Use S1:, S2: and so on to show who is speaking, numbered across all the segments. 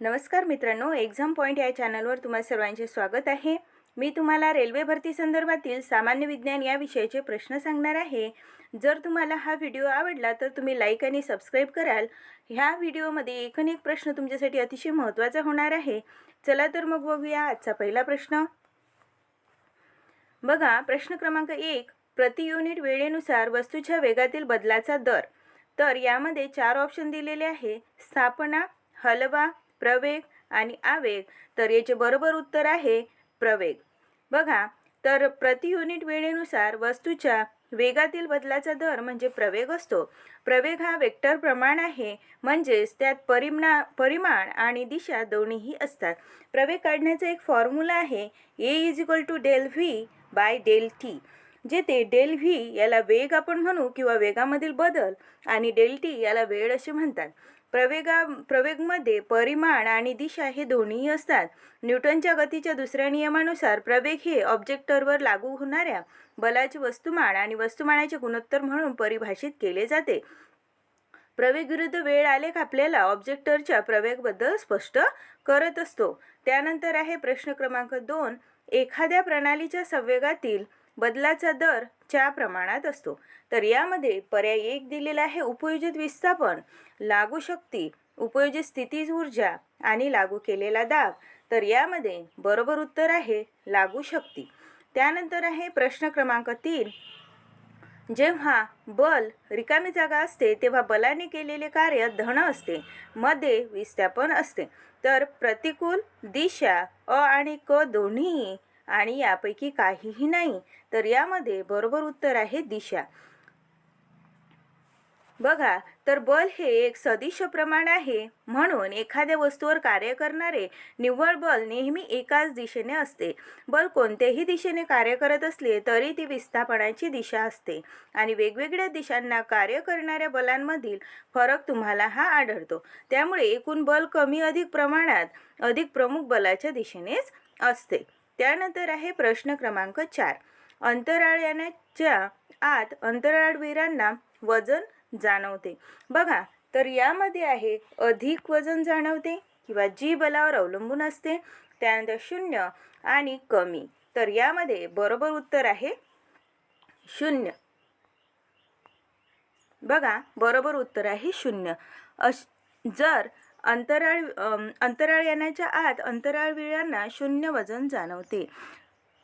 S1: नमस्कार मित्रांनो exam point या चॅनलवर तुम्हा सर्वांचे स्वागत आहे. मी तुम्हाला रेल्वे भरती संदर्भातील सामान्य विज्ञान या विषयाचे प्रश्न सांगणार आहे. जर तुम्हाला हा व्हिडिओ आवडला तर तुम्ही लाईक आणि सबस्क्राईब कराल. ह्या व्हिडिओमध्ये एकूण एक प्रश्न तुमच्यासाठी अतिशय महत्त्वाचा होणार आहे. चला तर मग बघूया आजचा पहिला प्रश्न. बघा प्रश्न क्रमांक एक प्रति युनिट वेळेनुसार वस्तूच्या वेगातील बदलाचा दर. तर यामध्ये चार ऑप्शन दिलेले आहे. स्थापना हलवा प्रवेग आणि आवेग. तर याचे बरोबर उत्तर आहे प्रवेग. बघा तर प्रति युनिट वेळेनुसार वस्तूच्या वेगातील बदलाचा दर म्हणजे प्रवेग असतो. प्रवेग हा वेक्टर प्रमाण आहे म्हणजेच त्यात परिमाण परिमाण आणि दिशा दोन्हीही असतात. प्रवेग काढण्याचा एक फॉर्म्युला आहे A is equal to del V by del T जेथे डेल व्ही याला वेग आपण म्हणू किंवा वेगामधील बदल आणि डेल टी याला वेळ असे म्हणतात. प्रवेगा प्रवेगमध्ये परिमाण आणि दिशा हे दोन्हीही असतात. न्यूटनच्या गतीच्या दुसऱ्या नियमानुसार प्रवेग हे ऑब्जेक्टरवर लागू होणाऱ्या बलाचे वस्तुमान आणि वस्तुमानाचे गुणोत्तर म्हणून परिभाषित केले जाते. प्रवेग विरुद्ध वेळ आलेख आपल्याला ऑब्जेक्टरच्या प्रवेगबद्दल स्पष्ट करत असतो. त्यानंतर आहे प्रश्न क्रमांक दोन. एखाद्या प्रणालीच्या संवेगातील बदलाचा दर च्या प्रमाणात असतो. तर यामध्ये पर्याय एक दिलेला आहे उपयोजित विस्थापन. लागू शक्ती उपयोजित स्थितीज ऊर्जा आणि लागू केलेला दाब. तर यामध्ये बरोबर उत्तर आहे लागू शक्ती. त्यानंतर आहे प्रश्न क्रमांक तीन. जेव्हा बल रिकामी जागा असते तेव्हा बलाने केलेले कार्य धन असते मध्ये विस्थापन असते. तर प्रतिकूल दिशा अ आणि क दोन्ही आणि यापैकी काहीही नाही. तर यामध्ये बरोबर उत्तर आहे दिशा. बघा तर बल हे एक सदिश प्रमाण आहे. म्हणून एखाद्या वस्तूवर कार्य करणारे निव्वळ बल नेहमी एकाच दिशेने असते. बल कोणत्याही दिशेने कार्य करत असले तरी ती विस्थापनाची दिशा असते. आणि वेगवेगळ्या दिशांना कार्य करणाऱ्या बलांमधील फरक तुम्हाला हा आढळतो. त्यामुळे एकूण बल कमी अधिक प्रमाणात अधिक प्रमुख बलाच्या दिशेनेच असते. त्यानंतर आहे प्रश्न क्रमांक चार. अंतराळयानाच्या आत अंतराळवीरांना वजन जाणवते. बघा तर यामध्ये आहे अधिक वजन जाणवते किंवा जी बलावर अवलंबून असते त्यानंतर शून्य आणि कमी. तर यामध्ये बरोबर उत्तर आहे शून्य. बघा बरोबर उत्तर आहे शून्य. अश जर अंतराळ अंतराळ अंतराळयानाच्या आत अंतराळवीरांना शून्य वजन जाणवते.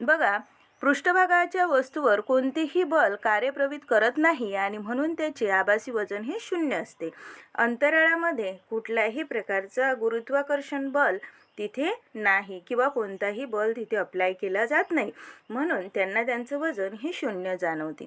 S1: बघा पृष्ठभागाच्या वस्तूवर कोणतेही बल कार्यप्रवित करत नाही आणि म्हणून त्याचे आभासी वजन हे शून्य असते. अंतराळामध्ये कुठल्याही प्रकारचा गुरुत्वाकर्षण बल तिथे नाही किंवा कोणताही बल तिथे अप्लाय केला जात नाही. म्हणून त्यांना त्यांचं वजन हे शून्य जाणवते.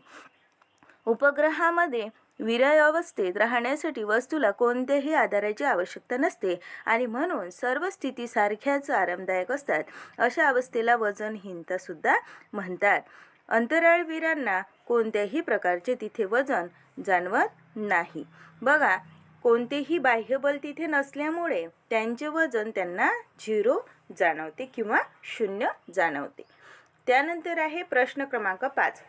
S1: उपग्रहामध्ये विरय अवस्थेत राहण्यासाठी वस्तूला कोणत्याही आधाराची आवश्यकता नसते आणि म्हणून सर्व स्थिती सारख्याच आरामदायक असतात अशा अवस्थेला वजनहीनता सुद्धा म्हणतात. अंतराळवीरांना कोणत्याही प्रकारचे तिथे वजन जाणवत नाही. बघा कोणतेही बाह्यबल तिथे नसल्यामुळे त्यांचे वजन त्यांना झिरो जाणवते किंवा शून्य जाणवते. त्यानंतर आहे प्रश्न क्रमांक पाच.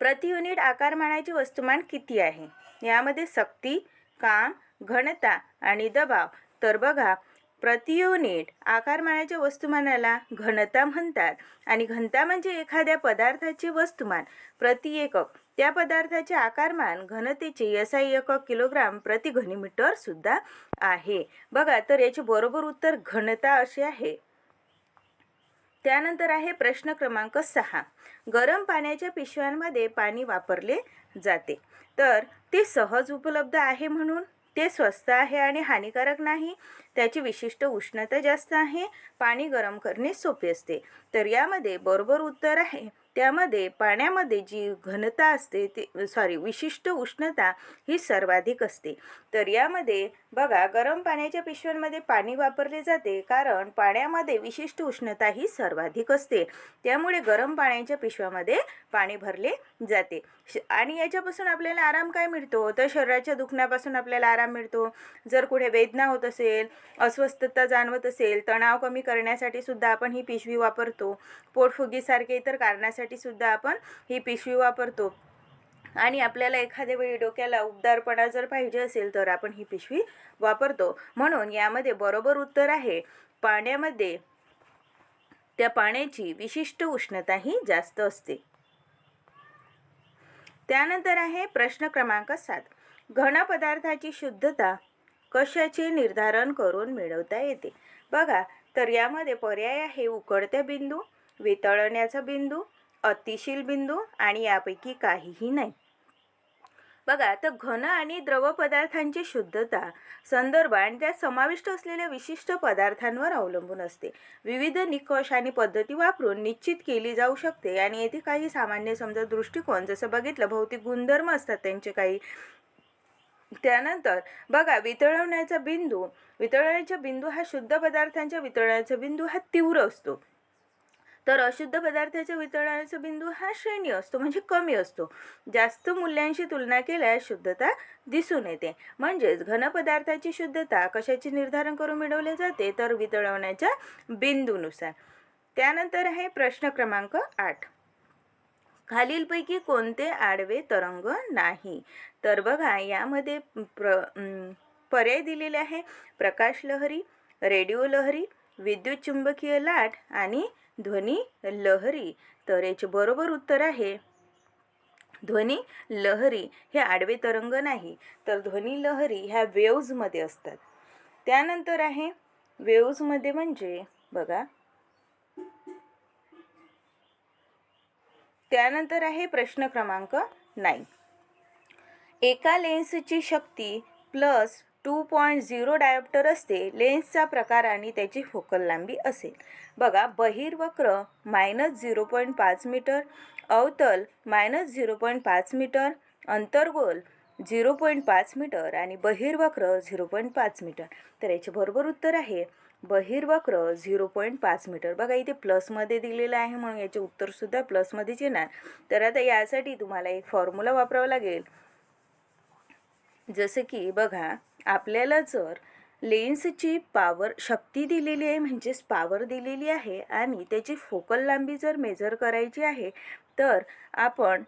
S1: प्रति युनिट आकारमानाचे वस्तुमान किती आहे? यामध्ये सक्ती काम घनता आणि दबाव. तर बघा प्रति युनिट आकारमानाच्या वस्तुमानाला घनता म्हणतात आणि घनता म्हणजे एखाद्या पदार्थाचे वस्तुमान. प्रति एकक. त्या पदार्थाचे आकारमान घनतेचे एसआय एकक किलोग्राम प्रति घनीमीटर सुद्धा आहे. बघा तर याचे बरोबर उत्तर घनता असे आहे. त्यानंतर आहे प्रश्न क्रमांक सहा. गरम पाण्याच्या पिशव्यांमध्ये पाणी वापरले जाते. तर ते सहज उपलब्ध आहे म्हणून? ते स्वस्त आहे आणि हानिकारक नाही? त्याची विशिष्ट उष्णता जास्त आहे. पाणी गरम करणे सोपे असते. तर यामध्ये बरोबर उत्तर आहे. त्यामध्ये पाण्यामध्ये जी घनता असते ती सॉरी विशिष्ट उष्णता ही सर्वाधिक असते. तर यामध्ये बघा गरम पाण्याच्या पिशव्यांमध्ये पाणी वापरले जाते कारण पाण्यामध्ये विशिष्ट उष्णता ही सर्वाधिक असते. त्यामुळे गरम पाण्याच्या पिशव्यामध्ये पाणी भरले जाते. श- आणि याच्यापासून आपल्याला आराम काय मिळतो? तर शरीराच्या दुखण्यापासून आपल्याला आराम मिळतो. जर कुठे वेदना होत असेल अस्वस्थता जाणवत असेल तणाव कमी करण्यासाठी सुद्धा आपण ही पिशवी वापरतो. पोटफुगीसारखे इतर कारणासाठी सुद्धा आपण ही पिशवी वापरतो. आणि आपल्याला एखाद्या वेळी डोक्याला उबदारपणा जर पाहिजे असेल तर आपण ही पिशवी वापरतो. म्हणून यामध्ये बरोबर उत्तर आहे पाण्यामध्ये त्या पाण्याची विशिष्ट उष्णता ही जास्त असते. त्यानंतर आहे प्रश्न क्रमांक सात. घन पदार्थाची शुद्धता कशाचे निर्धारण करून मिळवता येते? बघा तर यामध्ये पर्याय आहे उकडत्या बिंदू वितळण्याचा बिंदू अतिशील बिंदू आणि यापैकी काहीही नाही. बघा तर घन आणि द्रव पदार्थांची शुद्धता संदर्भ आणि त्यात समाविष्ट असलेल्या विशिष्ट पदार्थांवर अवलंबून असते. विविध निकष आणि पद्धती वापरून निश्चित केली जाऊ शकते आणि येथे काही सामान्य समजा दृष्टिकोन जसं बघितलं भौतिक गुणधर्म असतात त्यांचे काही. त्यानंतर बघा वितळवण्याचा बिंदू. वितळण्याचा बिंदू हा शुद्ध पदार्थांच्या वितळण्याचा बिंदू हा तीव्र असतो. तर अशुद्ध पदार्थाच्या वितळण्याचा बिंदू हा श्रेणी असतो म्हणजे कमी असतो. जास्त मूल्यांशी तुलना केल्यास शुद्धता दिसून येते. म्हणजेच घन पदार्थाची शुद्धता कशाचे निर्धारण करून मिळवले जाते? तर वितळवण्याच्या बिंदूनुसार. त्यानंतर आहे प्रश्न क्रमांक आठ. खालीलपैकी कोणते आडवे तरंग नाही? तर बघा यामध्ये प्र पर्याय दिलेले आहे. प्रकाश लहरी रेडिओ लहरी विद्युत चुंबकीय लाट आणि ध्वनी लहरी तर याचे बरोबर उत्तर आहे. ध्वनी लहरी हे आडवे तरंग नाही तर ध्वनी लहरी ह्या वेव्जमध्ये असतात. त्यानंतर आहे वेव्जमध्ये म्हणजे बघा. त्यानंतर आहे प्रश्न क्रमांक नाईन एका लेन्सची शक्ती plus two point zero dioptre असते लेन्सचा प्रकार आणि त्याची फोकल लांबी असेल. बघा बहिर्वक्र मायनस झिरो पॉईंट पाच मीटर अवतल मायनस झिरो पॉईंट पाच मीटर अंतर्गोल झिरो पॉईंट पाच मीटर आणि बहिर्वक्र झिरो पॉईंट पाच मीटर. तर याचे बरोबर उत्तर आहे बहिर्वक्र झिरो पॉईंट पाच मीटर. बघा इथे प्लसमध्ये दिलेलं आहे म्हणून याचे उत्तरसुद्धा प्लसमध्येच येणार. तर आता यासाठी तुम्हाला एक फॉर्म्युला वापरावा लागेल. जसं की बघा आपल्याला जर लेन्सची पॉवर शक्ती दिलेली आहे म्हणजेच पॉवर दिलेली आहे आणि त्याची फोकल लांबी जर मेजर करायची आहे तर आपण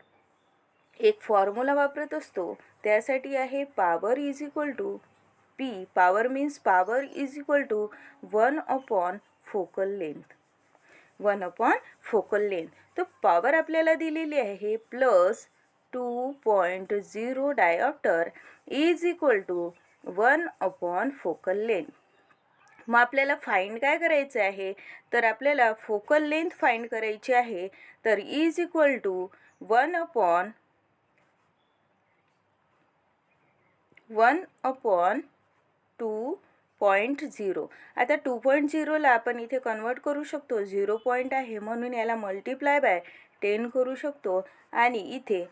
S1: एक फॉर्म्युला वापरत असतो. त्यासाठी आहे power is equal to P power means power is equal to one upon focal length one upon focal length तर पॉवर आपल्याला दिलेली आहे plus two point zero dioptre is equal to one upon focal length मग आपल्याला find काय करायचं आहे? तर आपल्याला फोकल लेंथ फाईंड करायची आहे. तर is equal to one upon one upon two point zero आता टू पॉईंट झिरोला आपण इथे कन्वर्ट करू शकतो. झिरो पॉईंट आहे म्हणून याला मल्टिप्लाय बाय टेन करू शकतो. आणि इथे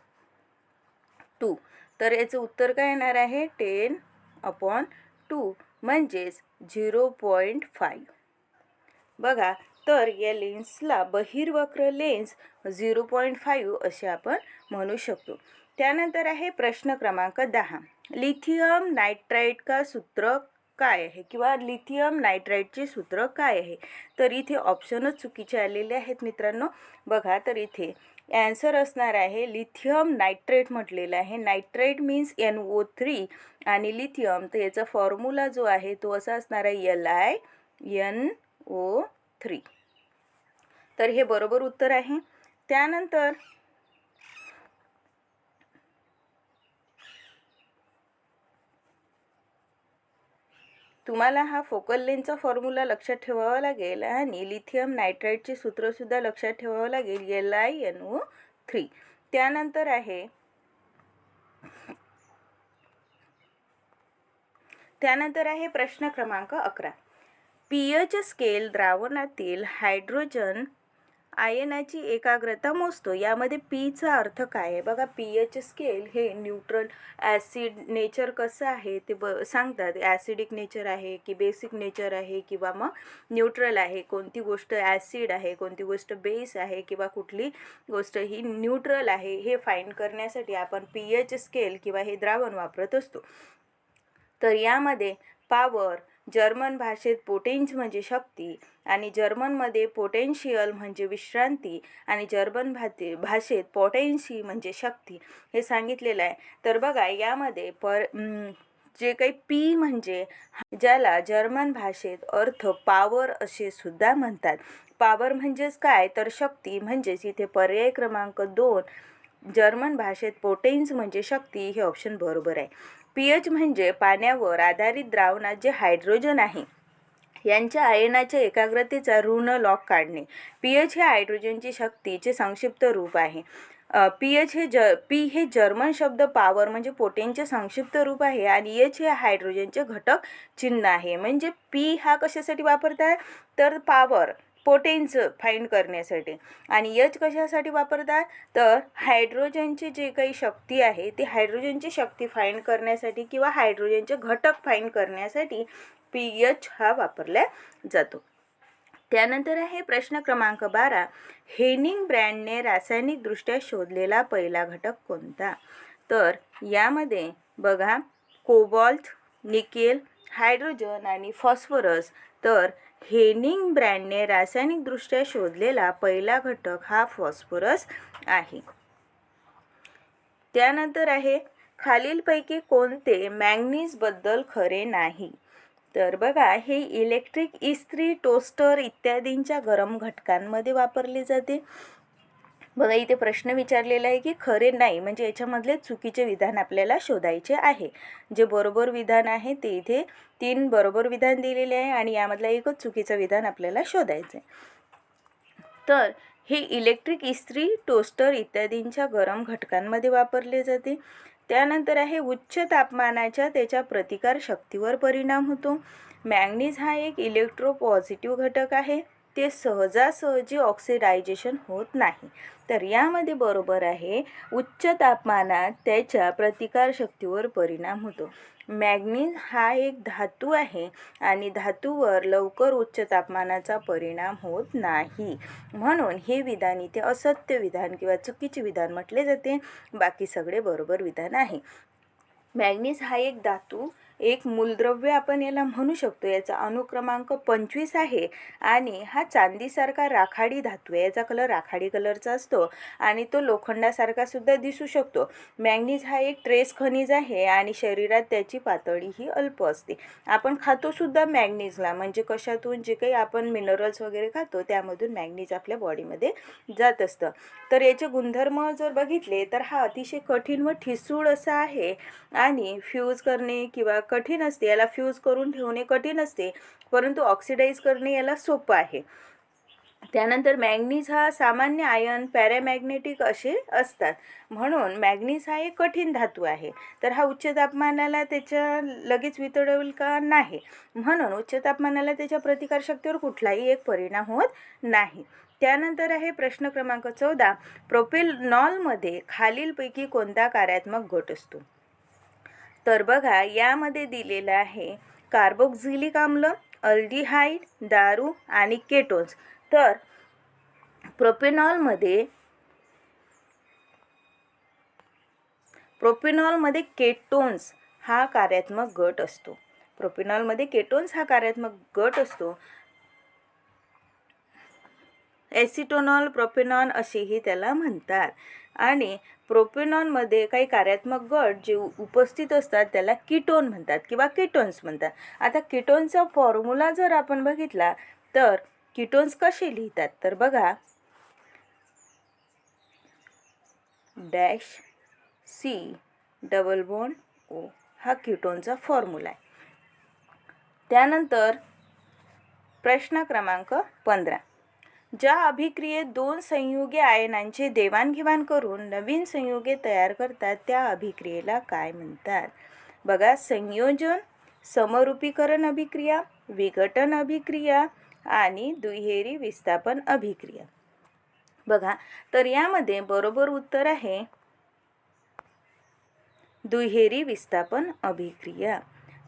S1: टू. तर याचं उत्तर काय येणार आहे? टेन अपॉन टू म्हणजेच झिरो पॉईंट फाईव्ह. बघा तर या लेन्सला बहिर्वक्र लेन्स झिरो पॉईंट फाईव्ह असे आपण म्हणू शकतो. त्यानंतर आहे प्रश्न क्रमांक दहा. लिथियम नायट्राईट का सूत्र काय आहे? किंवा लिथियम नायट्राईटचे सूत्र काय आहे? तर इथे ऑप्शनच चुकीचे आलेले आहेत मित्रांनो. बघा तर इथे ॲन्सर असणार आहे लिथियम नायट्रेट म्हटलेलं आहे. Nitrate means N O three आणि लिथियम तर याचा फॉर्म्युला जो आहे तो असा असणार आहे L I N O three तर हे बरोबर उत्तर आहे. त्यानंतर तुम्हाला हा फोकल लेनचा फॉर्म्युला लक्षात ठेवावा लागेल आणि लिथियम नायट्राईटचे सूत्रसुद्धा लक्षात ठेवावं लागेल L I N O three त्यानंतर आहे त्यानंतर आहे प्रश्न क्रमांक अकरा. पीएच स्केल द्रावणातील हायड्रोजन आयनाची एकाग्रता मोजतो. यामध्ये पीचा अर्थ काय आहे? बघा पी एच स्केल हे न्यूट्रल ॲसिड नेचर कसं आहे ते ब सांगतात. ॲसिडिक नेचर आहे की बेसिक नेचर आहे किंवा मग न्यूट्रल आहे. कोणती गोष्ट ॲसिड आहे कोणती गोष्ट बेस आहे किंवा कुठली गोष्ट ही न्यूट्रल आहे हे फाईंड करण्यासाठी आपण पी एच स्केल किंवा हे द्रावण वापरत असतो. तर यामध्ये पावर जर्मन भाषेत पोटेंज म्हणजे शक्ती आणि जर्मनमध्ये पोटेन्शियल म्हणजे विश्रांती आणि जर्मन भाते भाषेत पोटेन्शी म्हणजे शक्ती हे सांगितलेलं आहे. तर बघा यामध्ये पर जे काही पी म्हणजे ज्याला जर्मन भाषेत अर्थ पावर असे सुद्धा म्हणतात. पावर म्हणजेच काय? तर शक्ती म्हणजेच इथे पर्याय क्रमांक दोन जर्मन भाषेत पोटेन्स म्हणजे शक्ती हे ऑप्शन बरोबर आहे. पीएच म्हणजे पाण्यावर आधारित द्रावणात जे हायड्रोजन आहे. यांच्या आयनाच्या एकाग्रतेचा ऋण लॉक काढणे. पी एच हे हायड्रोजनची शक्तीचे संक्षिप्त रूप आहे. पी एच हे ज पी हे जर्मन शब्द पॉवर म्हणजे पोटेनचे संक्षिप्त रूप आहे आणि एच हे हायड्रोजनचे घटक चिन्ह आहे. म्हणजे पी हा कशासाठी वापरतात तर पॉवर पोटेन्स फाईंड करण्यासाठी. आणि यच कशासाठी वापरतात तर हायड्रोजनची जे काही शक्ती आहे ती हायड्रोजनची शक्ती फाईंड करण्यासाठी किंवा हायड्रोजनचे घटक फाईंड करण्यासाठी पी एच हा वापरला जातो. त्यानंतर आहे प्रश्न क्रमांक बारा. हेनिंग ब्रँडने रासायनिकदृष्ट्या शोधलेला पहिला घटक कोणता? तर यामध्ये बघा कोबॉल्ट निकेल हायड्रोजन आणि फॉस्फरस. तर हेनिंग ब्रँडने रासायनिकदृष्ट्या शोधलेला पहिला घटक हा फॉस्फरस आहे. त्यानंतर आहे खालीलपैकी कोणते मॅंगनीजबद्दल खरे नाही? तर बघा हे इलेक्ट्रिक इस्त्री टोस्टर इत्यादींच्या गरम घटकांमध्ये वापरले जाते. बघा इथे प्रश्न विचारलेला आहे की खरे नाही म्हणजे याच्यामधले चुकीचे विधान आपल्याला शोधायचे आहे. जे बरोबर विधान आहे ते इथे तीन बरोबर विधान दिलेले आहे आणि यामधलं एकच चुकीचं विधान आपल्याला शोधायचं आहे तर हे इलेक्ट्रिक इस्त्री टोस्टर इत्यादींच्या गरम घटकांमध्ये वापरले जाते. त्यानंतर आहे उच्च तापमानाच्या त्याच्या प्रतिकार शक्तीवर परिणाम होतो. मॅंगनीज हा एक इलेक्ट्रो पॉझिटिव्ह घटक आहे. ते सहजासहजी ऑक्सिडायझेशन होत नाही. तर यामध्ये बरोबर आहे उच्च तापमानात त्याच्या प्रतिकार शक्तीवर परिणाम होतो. मॅग्नीज हा एक धातू आहे आणि धातूवर लवकर उच्च तापमानाचा परिणाम होत नाही. म्हणून हे विधान इथे असत्य विधान किंवा चुकीचे विधान म्हटले जाते. बाकी सगळे बरोबर विधान आहे. मॅग्नीज हा एक धातू एक मूलद्रव्य आपण याला म्हणू शकतो. याचा अनुक्रमांक पंचवीस आहे आणि हा चांदीसारखा राखाडी धातू आहे. याचा कलर राखाडी कलरचा असतो आणि तो लोखंडासारखा सुद्धा दिसू शकतो. मॅग्नीज हा एक ट्रेस खनिज आहे आणि शरीरात त्याची पातळी ही अल्प असते. आपण खातोसुद्धा मॅग्नीजला म्हणजे कशातून जे काही आपण मिनरल्स वगैरे खातो त्यामधून मॅग्नीज आपल्या बॉडीमध्ये जात असतं. तर याचे गुणधर्म जर बघितले तर हा अतिशय कठीण व ठिसूळ असा आहे आणि फ्यूज करणे किंवा कठीण असते याला फ्यूज करून ठेवणे कठीण असते परंतु ऑक्सिडाईज करणे याला सोपं आहे. त्यानंतर मॅग्नीज हा सामान्य आयन पॅरामॅग्नेटिक असे असतात. म्हणून मॅग्नीज हा एक कठीण धातू आहे. तर हा उच्च तापमानाला त्याच्या लगेच वितळवेल का? नाही. म्हणून उच्च तापमानाला त्याच्या प्रतिकारशक्तीवर कुठलाही एक परिणाम होत नाही. त्यानंतर आहे प्रश्न क्रमांक चौदा. प्रोपेल नॉलमध्ये खालीलपैकी कोणता कार्यात्मक गट असतो? तर बघा यामध्ये दिलेलं आहे कार्बोक्झिलिक आम्ल अल्डिहाईड दारू आणि केटोन्स. तर प्रोपेनॉलमध्ये प्रोपेनॉलमध्ये केटोन्स हा कार्यात्मक गट असतो. प्रोपेनॉलमध्ये केटोन्स हा कार्यात्मक गट असतो. ॲसिटोनॉल प्रोपेनॉन असेही त्याला म्हणतात. आणि प्रोपेनॉनमध्ये काही कार्यात्मक गट जे उपस्थित असतात त्याला किटोन म्हणतात किंवा किटोन्स म्हणतात. आता किटोनचा फॉर्म्युला जर आपण बघितला तर किटोन्स कसे लिहितात? तर बघा. Dash C double bond O हा किटोनचा फॉर्म्युला आहे. त्यानंतर प्रश्न क्रमांक पंधरा. ज्या अभिक्रियेत दोन संयुगे आयनांचे देवाणघेवाण करून नवीन संयुगे तयार करतात त्या अभिक्रियेला काय म्हणतात? बघा संयोजन समरूपीकरण अभिक्रिया विघटन अभिक्रिया आणि दुहेरी विस्थापन अभिक्रिया. बघा तर यामध्ये बरोबर उत्तर आहे दुहेरी विस्थापन अभिक्रिया.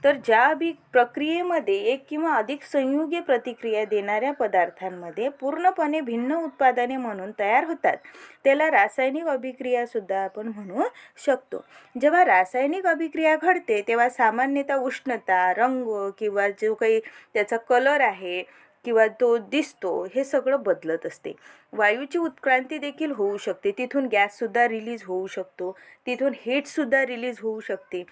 S1: तर ज्या बी प्रक्रियेमध्ये एक किंवा अधिक संयुगे प्रतिक्रिया देणाऱ्या पदार्थांमध्ये पूर्णपणे भिन्न उत्पादने म्हणून तयार होतात त्याला रासायनिक अभिक्रियासुद्धा आपण म्हणू शकतो. जेव्हा रासायनिक अभिक्रिया घडते तेव्हा सामान्यतः उष्णता रंग किंवा जो काही त्याचा कलर आहे किंवा तो दिसतो हे सगळं बदलत असते. वायूची उत्क्रांती देखील होऊ शकते. तिथून गॅससुद्धा रिलीज होऊ शकतो. तिथून हीटसुद्धा रिलीज होऊ शकते.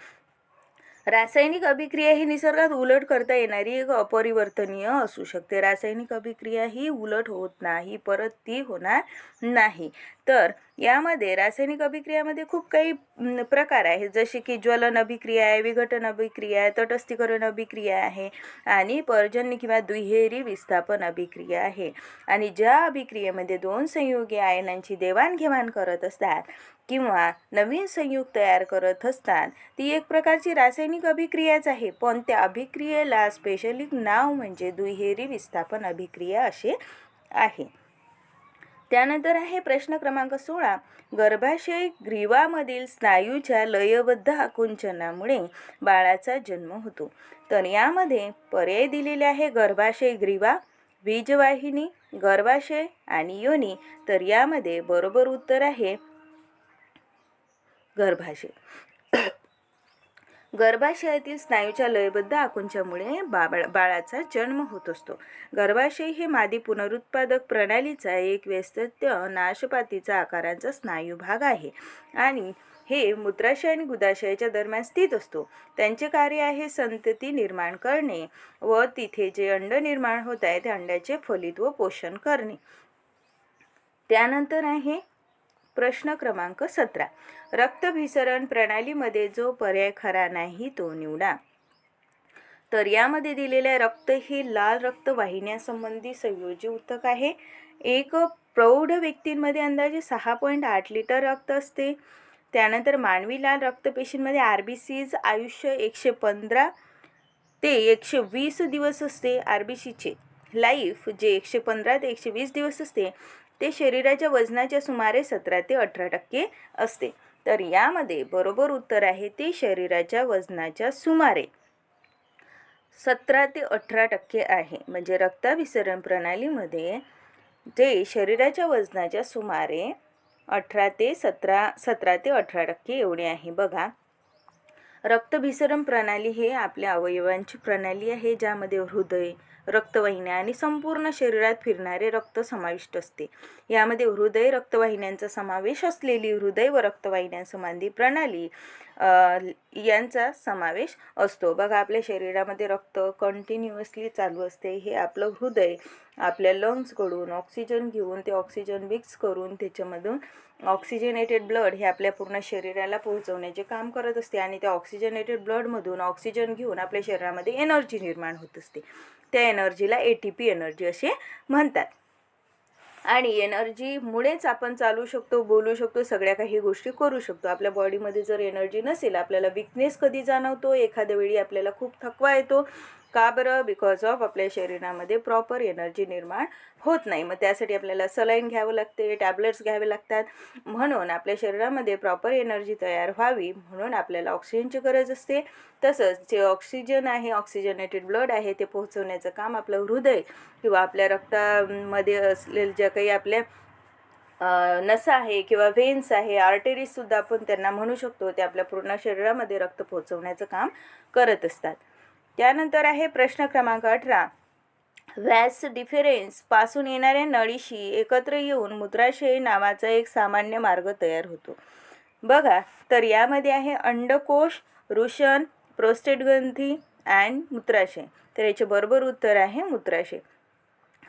S1: रासायनिक अभिक्रिया ही निसर्गात उलट करता येणारी एक अपरिवर्तनीय असू शकते. रासायनिक अभिक्रिया ही उलट होत नाही परत ती होणार नाही. तर यामध्ये रासायनिक अभिक्रियामध्ये खूप काही प्रकार आहेत. जसे की ज्वलन अभिक्रिया आहे विघटन अभिक्रिया आहे तटस्थीकरण अभिक्रिया आहे आणि पर्जन्य किंवा दुहेरी विस्थापन अभिक्रिया आहे. आणि ज्या अभिक्रियेमध्ये दोन संयोगी आयनांची देवाणघेवाण करत असतात किंवा नवीन संयुग तयार करत असतात ती एक प्रकारची रासायनिक अभिक्रियाच आहे. पण त्या अभिक्रियेला स्पेशली नाव म्हणजे दुहेरी विस्थापन अभिक्रिया असे आहे. त्यानंतर आहे प्रश्न क्रमांक सोळा. गर्भाशय ग्रीवामधील स्नायूच्या लयबद्ध आकुंचनामुळे बाळाचा जन्म होतो. तर यामध्ये पर्याय दिलेले आहे गर्भाशय ग्रीवा बीजवाहिनी गर्भाशय आणि योनी. तर यामध्ये बरोबर उत्तर आहे गर्भाशय. गर्भाशयातील स्नायूच्या लयबद्ध आकुंच्यामुळे बाबा बाळाचा जन्म होत असतो. गर्भाशय हे मादी पुनरुत्पादक प्रणालीचा एक व्यस्तत्य नाशपातीचा आकाराचा स्नायू भाग आहे आणि हे मूत्राशय आणि गुदाशयाच्या दरम्यान स्थित असतो. त्यांचे कार्य आहे संतती निर्माण करणे व तिथे जे अंड निर्माण होत आहे त्या अंड्याचे फलित व पोषण करणे. त्यानंतर आहे प्रश्न क्रमांक सतरा. रक्तभिसरण प्रणालीमध्ये जो पर्याय खरा नाही तो निवडा. तर यामध्ये दिलेले रक्त हे लाल रक्तवाहिन्यासंबंधी संयोजी उत्तक आहे. एक प्रौढ व्यक्तींमध्ये अंदाजे सहा पॉईंट आठ लिटर रक्त असते. त्यानंतर मानवी लाल रक्तपेशींमध्ये आर बी सीज आयुष्य एकशे पंधरा ते एकशे वीस दिवस असते. आर बी सीचे लाईफ जे एकशे पंधरा ते एकशे वीस दिवस असते ते शरीराच्या वजनाच्या सुमारे सतरा ते अठरा टक्के असते. तर यामध्ये बरोबर उत्तर आहे ते शरीराच्या वजनाच्या सुमारे सतरा ते अठरा टक्के आहे. म्हणजे रक्ताभिसरण प्रणालीमध्ये जे शरीराच्या वजनाच्या सुमारे अठरा ते सतरा सतरा ते अठरा टक्के एवढे आहे. बघा रक्तभिसरण प्रणाली हे आपल्या अवयवांची प्रणाली आहे ज्यामध्ये हृदय रक्तवाहिन्या आणि संपूर्ण शरीरात फिरणारे रक्त समाविष्ट असते. यामध्ये हृदय रक्तवाहिन्यांचा समावेश असलेली हृदय व रक्तवाहिन्यांसंबंधी प्रणाली यांचा समावेश असतो. बघा आपल्या शरीरामध्ये रक्त कंटिन्युअसली चालू असते. हे आपलं हृदय आपल्या लंग्सकडून ऑक्सिजन घेऊन ते ऑक्सिजन मिक्स करून त्याच्यामधून ऑक्सिजनेटेड ब्लड हे आपल्या पूर्ण शरीराला पोहोचवण्याचे काम करत असते आणि त्या ऑक्सिजनेटेड ब्लडमधून ऑक्सिजन घेऊन आपल्या शरीरामध्ये एनर्जी निर्माण होत असते. त्या एनर्जीला ए टी पी एनर्जी असे म्हणतात. आणि एनर्जीमुळेच आपण चालू शकतो बोलू शकतो सगळ्या काही गोष्टी करू शकतो. आपल्या बॉडीमध्ये जर एनर्जी नसेल आपल्याला विकनेस कधी जाणवतो? एखाद्या वेळी आपल्याला खूप थकवा येतो. का बरं? बिकॉज ऑफ आपल्या शरीरामध्ये प्रॉपर एनर्जी निर्माण होत नाही. मग त्यासाठी आपल्याला सलाईन घ्यावं लागते टॅबलेट्स घ्यावे लागतात. म्हणून आपल्या शरीरामध्ये प्रॉपर एनर्जी तयार व्हावी म्हणून आपल्याला ऑक्सिजनची गरज असते. तसंच जे ऑक्सिजन आहे ऑक्सिजनेटेड ब्लड आहे ते पोहोचवण्याचं काम आपलं हृदय किंवा आपल्या रक्तामध्ये असलेल्या ज्या काही आपल्या नसा आहे किंवा व्हेन्स आहे आर्टेरीजसुद्धा आपण त्यांना म्हणू शकतो ते आपल्या पूर्ण शरीरामध्ये रक्त पोहोचवण्याचं काम करत असतात. त्यानंतर आहे प्रश्न क्रमांक अठरा. व्हॅस डिफेरेन्सपासून येणाऱ्या नळीशी एकत्र येऊन मूत्राशय नावाचा एक सामान्य मार्ग तयार होतो. बघा तर यामध्ये आहे अंडकोश वृषण प्रोस्टेट ग्रंथी अँड मूत्राशय तर याचे बरोबर उत्तर आहे मूत्राशय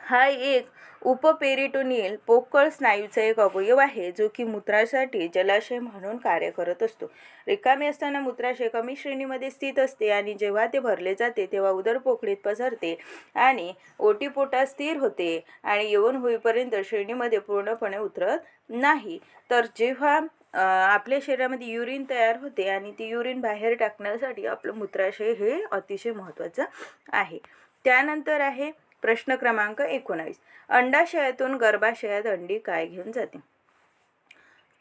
S1: हा एक उपपेरिटोनियल पोकळ स्नायूचा एक अवयव आहे जो की मूत्रासाठी जलाशय म्हणून कार्य करत असतो. रिकामी असताना मूत्राशय कमी श्रेणीमध्ये स्थित असते आणि जेव्हा ते भरले जाते तेव्हा उदर पोकळीत पसरते आणि ओटीपोटा स्थिर होते आणि येऊन होईपर्यंत श्रेणीमध्ये पूर्णपणे उतरत नाही. तर जेव्हा आपल्या शरीरामध्ये युरिन तयार होते आणि ती युरिन बाहेर टाकण्यासाठी आपलं मूत्राशय हे अतिशय महत्त्वाचं आहे. त्यानंतर आहे प्रश्न क्रमांक एकोणावीस. अंडाशयातून गर्भाशयात अंडी काय घेऊन जाते?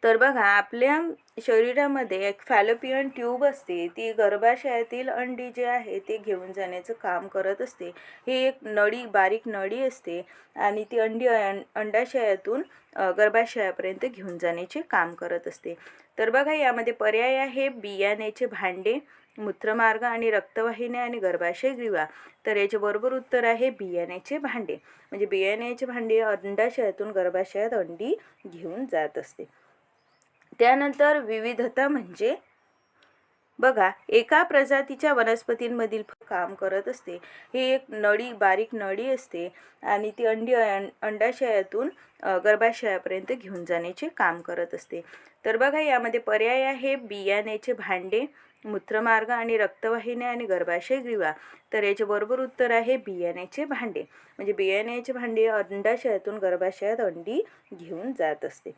S1: तर बघा आपल्या शरीरामध्ये एक फॅलोपियन ट्यूब असते ती गर्भाशयातील अंडी जे आहे ते घेऊन जाण्याचं काम करत असते. ही एक नळी बारीक नळी असते आणि ती अंडी अंडाशयातून गर्भाशयापर्यंत घेऊन जाण्याचे काम करत असते. तर बघा यामध्ये पर्याय आहे बियाण्याचे भांडे मूत्रमार्ग आणि रक्तवाहिन्या आणि गर्भाशय ग्रीवा. तर याचे बरोबर उत्तर आहे बियाण्याचे भांडे. म्हणजे बियाण्याचे भांडे अंडाशयातून गर्भाशयात अंडी घेऊन जात असते. त्यानंतर विविधता म्हणजे बघा एका प्रजातीच्या वनस्पतींमधील काम करत असते. ही एक नळी बारीक नळी असते आणि ती अंडी अंडाशयातून गर्भाशयापर्यंत घेऊन जाण्याचे काम करत असते. तर बघा यामध्ये पर्याय आहे बियाण्याचे भांडे मूत्रमार्ग आणि रक्तवाहिन्या आणि गर्भाशय ग्रीवा. तर याचे बरोबर उत्तर आहे बियाण्याचे भांडे. म्हणजे बियाण्याचे भांडे अंडाशयातून गर्भाशयात अंडी घेऊन जात असते.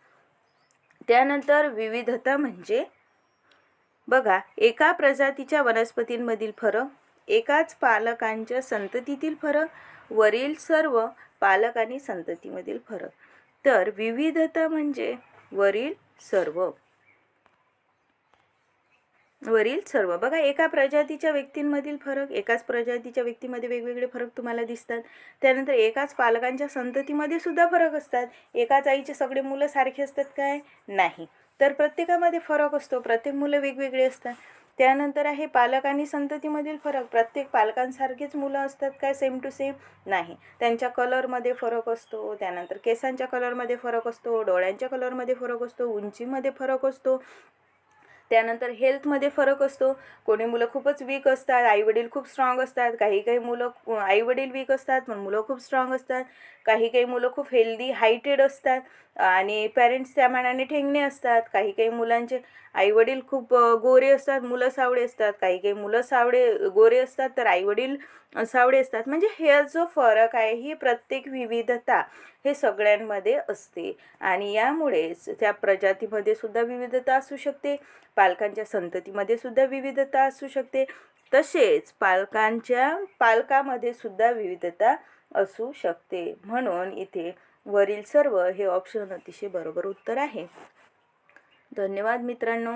S1: त्यानंतर विविधता म्हणजे बघा एका प्रजातीच्या वनस्पतींमधील फरक एकाच पालकांच्या संततीतील फरक वरील सर्व पालक आणि संततीमधील फरक. तर विविधता म्हणजे वरील सर्व वरील सर्व. बघा एका प्रजातीच्या व्यक्तींमधील फरक एकाच प्रजातीच्या व्यक्तीमध्ये वेगवेगळे फरक तुम्हाला दिसतात. त्यानंतर एकाच पालकांच्या संततीमध्ये सुद्धा फरक असतात. एकाच आईचे सगळे मुलं सारखे असतात काय? नाही. तर प्रत्येकामध्ये फरक असतो. प्रत्येक मुलं वेगवेगळे असतात. त्यानंतर आहे पालक आणि संततीमधील फरक. प्रत्येक पालकांसारखेच मुलं असतात काय? सेम टू सेम नाही. त्यांच्या कलरमध्ये फरक असतो. त्यानंतर केसांच्या कलरमध्ये फरक असतो. डोळ्यांच्या कलरमध्ये फरक असतो. उंचीमध्ये फरक असतो. त्यानंतर हेल्थमध्ये फरक असतो. कोणी मुलं खूपच वीक असतात आईवडील खूप स्ट्रॉंग असतात. काही काही मुलं आईवडील वीक असतात पण मुलं खूप स्ट्रॉंग असतात. काही काही मुलं खूप हेल्दी हायटेड असतात. आणि पॅरेंट्स त्या मानाने ठेंगणे असतात. काही काही मुलांचे आईवडील खूप गोरे असतात मुलं सावळे असतात. काही काही मुलं सावळे गोरे असतात तर आईवडील सावळे असतात. म्हणजे हे जो फरक आहे ही प्रत्येक विविधता हे सगळ्यांमध्ये असते. आणि यामुळेच त्या प्रजातीमध्ये सुद्धा विविधता असू शकते. पालकांच्या संततीमध्ये सुद्धा विविधता असू शकते. तसेच पालकांच्या पालकामध्ये सुद्धा विविधता असू शकते. म्हणून इथे वरील सर्व हे ऑप्शन अतिशय बरोबर उत्तर आहे. धन्यवाद मित्रांनो.